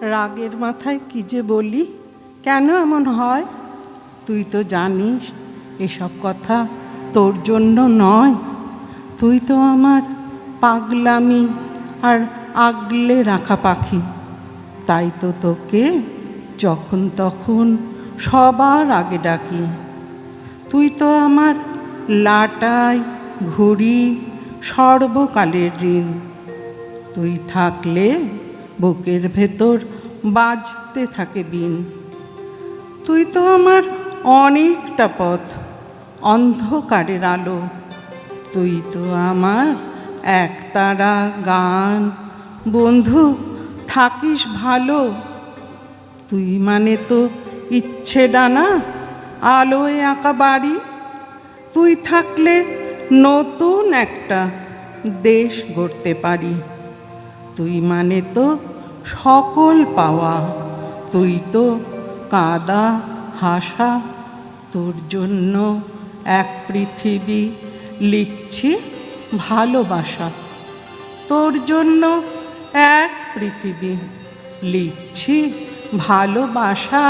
রাগের মাথায় কি যে বলি? কেন এমন হয়? তুই তো জানিস, এসব কথা তোর জন্য নয়। তুই তো আমার পাগলামি আর আগলে রাখা পাখি। তাই তো তোকে যখন তখন সবার আগে ডাকি। তুই তো আমার লাটাই ঘুড়ি সর্বকালের ঋণ। তুই থাকলে বুকের ভেতর বাজতে থাকে বিন। তুই তো আমার অনেকটা পথ, অন্ধকারের আলো। তুই তো আমার একতারা গান। বন্ধু, থাকিস ভালো। তুই মানে তো ইচ্ছে ডানা, আলোয় আঁকা বাড়ি। তুই থাকলে নতুন একটা দেশ গড়তে পারি। তুই মানে তো সকল পাওয়া। তুই তো কাদা, হাসা, তোর জন্য এক পৃথিবী লিখছি ভালোবাসা। তোর জন্য এক পৃথিবী লিখছি ভালোবাসা।